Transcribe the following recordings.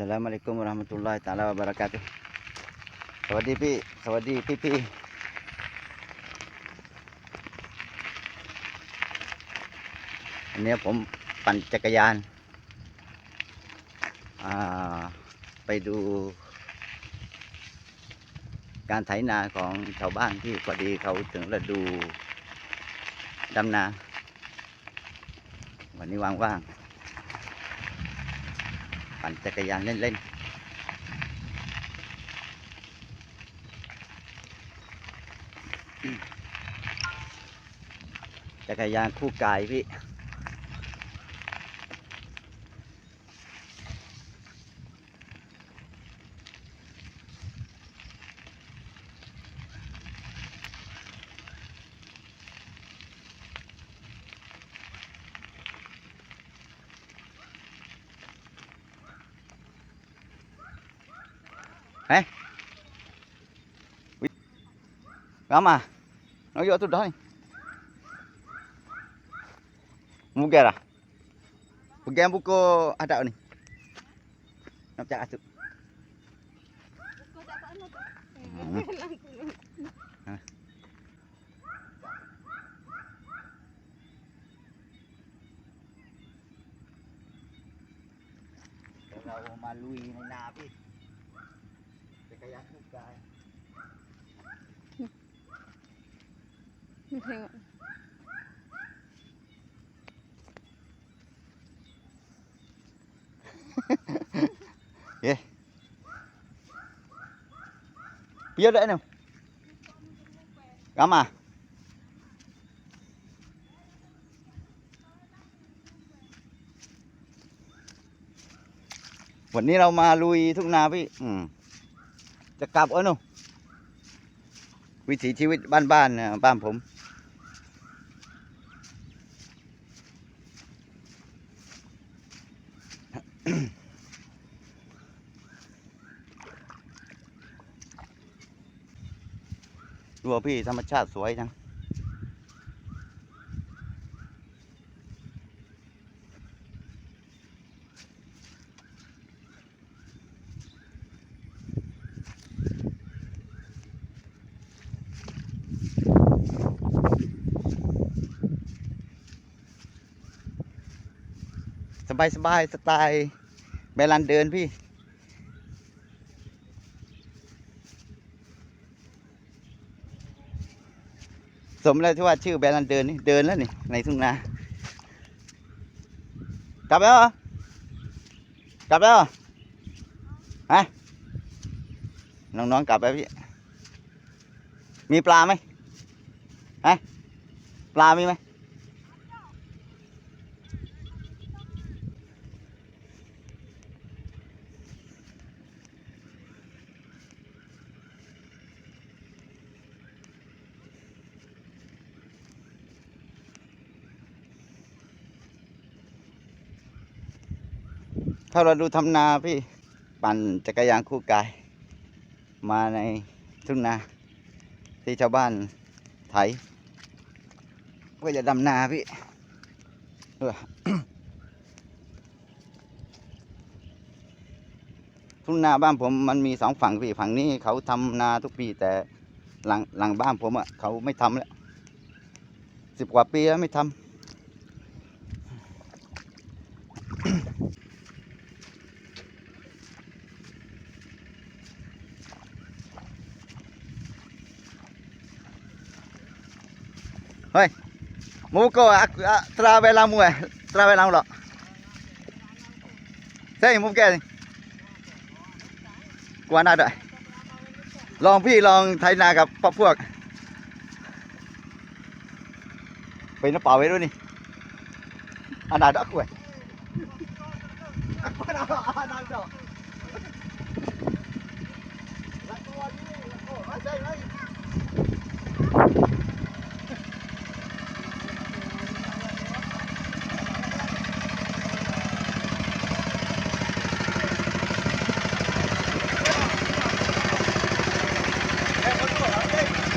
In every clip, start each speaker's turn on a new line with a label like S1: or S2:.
S1: Assalamualaikum warahmatullahi taala wabarakatuh สวัสดีพี่ สวัสดีพี่พี่อันนี้ผมปั่นจักรยาน ไปดู การไถนาของชาวบ้านที่พอดีเขาถึงฤดูดำนา วันนี้ว่างๆ ปั่นจักรยานเล่นๆจักรยานคู่กายพี่ Gama. À? Nó vô tôi đó đi. Mugera. Pegang buku ada ni. Nak cakap tu. Buku tak nak tu. Kalau malui nak nabi. Dekat aku kan. ลุยในนาพี่จักรยานคู่กาย
S2: ไม่ใช่ว่า
S1: Piyo dah ni. Gama. วันนี้เรามาลุยทุ่งนาพี่อืมจะกลับเออหนูวิถีชีวิตบ้านๆบ้านผม ดูว่าพี่ธรรมชาติสวยจังสบายสบายๆสไตล์แบรันเดินพี่ สมแล้วที่ว่าชื่อแบรนด์เดินนี่เดินแล้วนี่ในทุ่งนากลับแล้วเหรอกลับแล้วฮะน้องๆกลับไปพี่มีปลาไหมฮะปลามีไหม ถ้าเราดูทำนาพี่ปั่นจักรยานคู่กาย มาในทุ่งนา ที่ชาวบ้านไถเพื่อจะดำนาพี่ทุ่งนาบ้านผมมันมีสองฝั่งพี่ฝั่งนี้เขาทำนาทุกปีแต่หลังหลังบ้านผมอะเขาไม่ทำแล้วสิบกว่าปีแล้วไม่ทำ เฮ้ยมูก็ตราเวลามูเอตราเวลามูหรอเฮ้ยมูแกกวาน่าด้วยลองพี่ลองไทยนากับพวกพวกไปน้ำเปล่าไว้ด้วยนี่อันนาดอกกล้วยอันนั้นอันนั้นดอกแล้วตัวนี้โอ้ไม่ใช่ไหม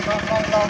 S1: ลองลองลอง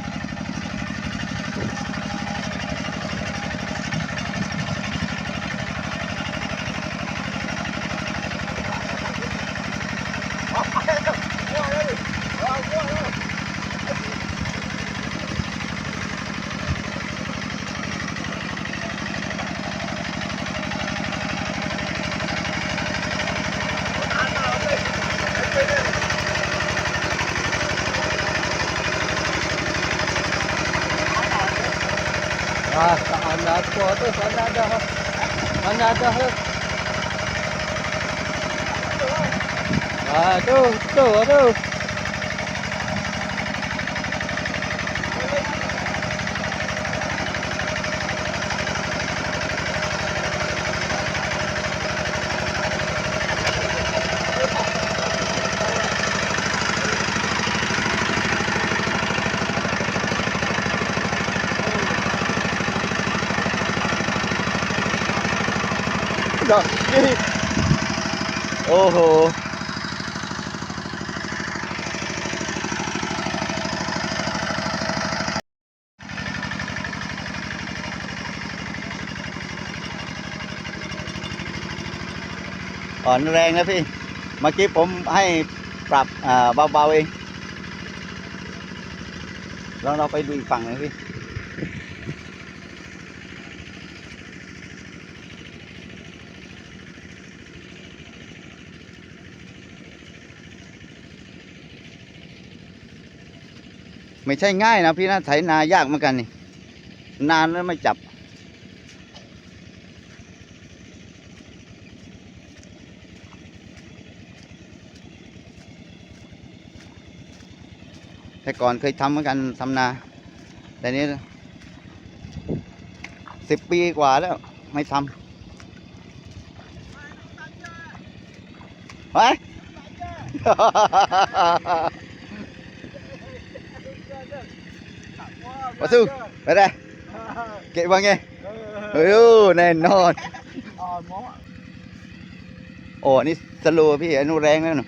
S1: another hook. Another hook. Ah, ito, ito, ito. Ô hồ. Ờ, อ่อนแรงนะพี่ เมื่อกี้ผมให้ปรับเบาๆเองลองเราไปดูอีกฝั่งหนึ่งพี่ ไม่ใช่ง่ายนะพี่นะไถนายากเหมือนกันนี่ นานแล้วไม่จับ แต่ก่อนเคยทำเหมือนกันทำนา แต่นี้สิบปีกว่าแล้วไม่ทำไป Bà Sư, ไปได้เก็บว่าไงเฮ้ยแน่นอนโอ้นี่สโลว์พี่อนุแรงแล้วหนู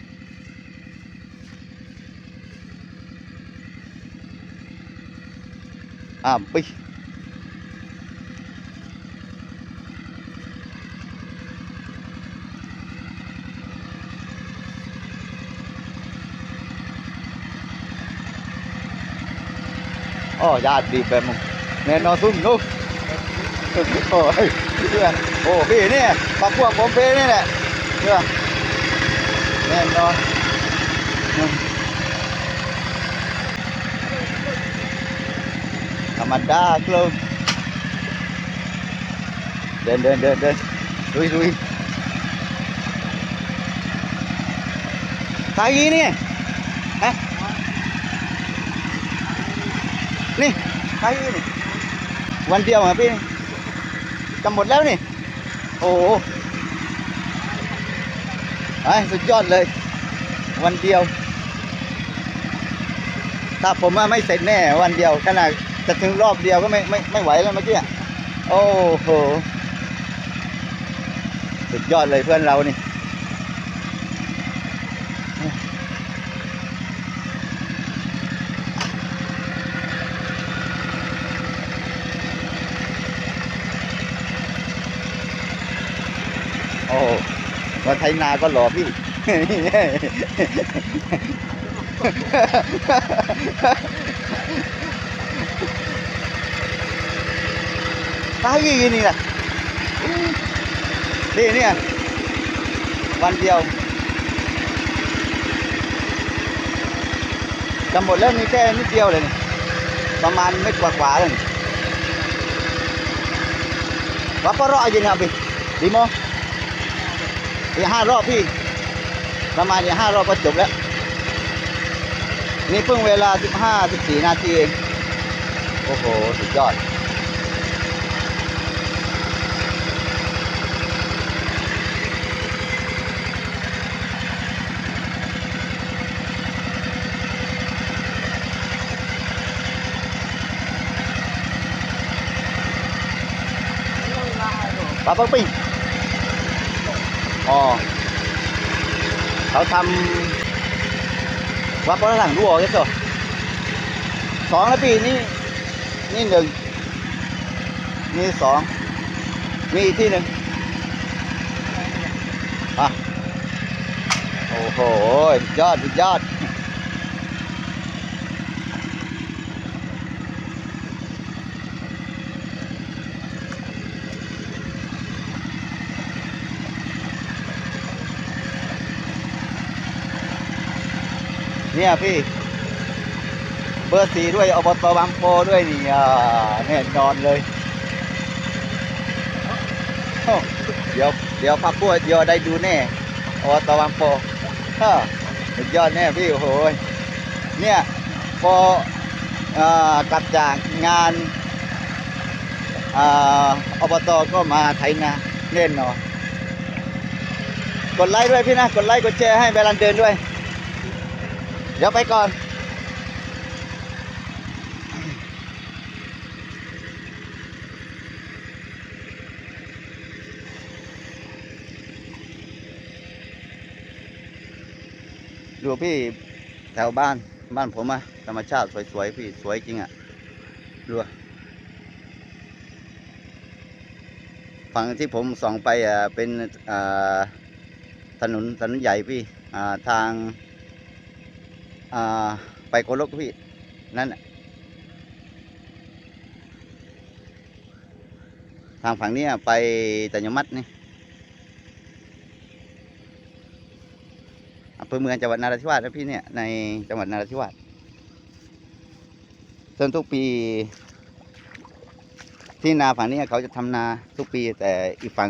S1: อ่าปิ๊ อ๋อยาดีแบบมึงแน่นอนซุ่มนุ๊กโอ้ยเพื่อนโอ้พี่เนี่ยปักพวกผมเพนี่แหละเพื่อนแน่นอนธรรมดากลมเดินเดินเดินเดินลุยลุยตายยีนี่ฮะ นี่ตายยีนี่วันเดียวเหรอพี่จะหมดแล้วนี่ โอ้โหไอ้สุดยอดเลย วันเดียว ถ้าผมว่าไม่เสร็จแน่วันเดียวขนาดจะถึงรอบเดียวก็ไม่ไม่ไม่ไหวแล้วเมื่อกี้โอ้โห สุดยอดเลยเพื่อนเรานี่ โอ้ มาไทยนาก็หล่อพี่ตายยี่นี่แหละนี่เนี่ยวันเดียวจะหมดแล้วนี่แค่นิดเดียวเลยนี่ประมาณเม็ดกว่าๆเลยนี่ Berapa rok อีห้ารอบพี่ ประมาณอีห้ารอบก็จบแล้ว นี่เพิ่งเวลาสิบห้าสิบสี่นาทีเอง โอ้โห สุดยอด Babang Ping. อ๋อเขาทำวัดพระหลังรั่วกันจ้ะสองแล้วปีนี่นี่หนึ่งนี่สองมีอีกที่หนึ่งอะโอ้โหยอดสุดยอด เนี่ยพี่ เบอร์สี่ด้วยอบตบางโพด้วยนี่แน่นอนเลยเดี๋ยวเดี๋ยวพักพวกเดี๋ยวได้ดูแน่อบตบางโพฮ่าสุดยอดแน่พี่โอ้โหยเนี่ยพอกลับจากงานอ่าอบตก็มาไถนาแน่นอนกดไลค์ด้วยพี่นะ กดไลค์กดแชร์ให้เวลาเดินด้วย เดี๋ยวไปก่อนดูพี่แถวบ้านบ้านผมอะธรรมชาติสวยๆพี่สวยจริงอะดูอะฝั่งที่ผมส่องไปอะเป็นอ่าถนนถนนใหญ่พี่อ่าทาง ไปโกลกพี่ นั่นน่ะทางฝั่งนี้ไปตัญมัดนี่อำเภอเมืองจังหวัดนราธิวาสนะพี่เนี่ยในจังหวัดนราธิวาสส่วนทุกปี ที่นาฝั่งนี้เขาจะทำนาทุกปี แต่อีกฝั่ง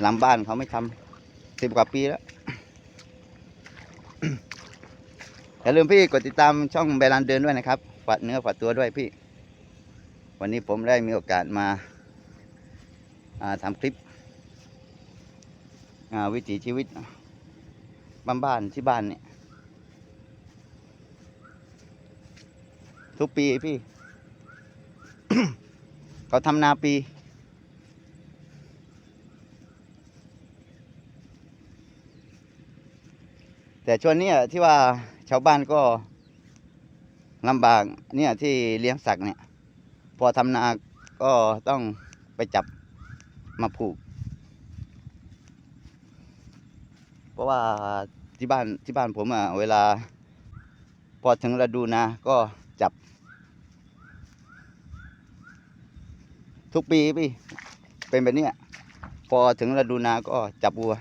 S1: หลังบ้านเขาไม่ทำสิบกว่าปีแล้ว อย่าลืมพี่กดติดตามช่องเบลานเดินด้วยนะครับฝากเนื้อฝากตัวด้วยพี่ วันนี้ผมได้มีโอกาสมาาทำคลิปวิถีชีวิตบ้านบ้านๆที่บ้านเนี่ยทุกปีพี่ เขาทำนาปี แต่ช่วงนี้ที่ว่า ชาวบ้านก็ลำบากเนี่ยที่เลี้ยงสัตว์เนี่ย พอทำนาก็ต้องไปจับมาผูก เพราะว่าที่บ้านที่บ้านผมอะเวลา พอถึงฤดูนาก็จับ ทุกปีพี่เป็นแบบนี้พอถึงฤดูนาก็จับวัว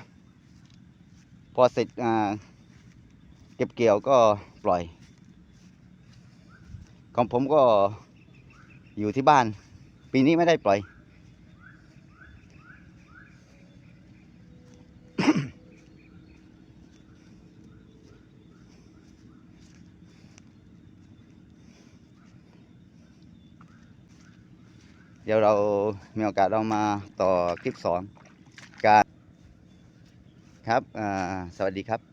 S1: พอเสร็จอ่า เก็บเกี่ยวก็ปล่อย ของผมก็อยู่ที่บ้าน ปีนี้ไม่ได้ปล่อย เดี๋ยวเรา มีโอกาสเรามาต่อคลิปสองการครับอ่าสวัสดีครับ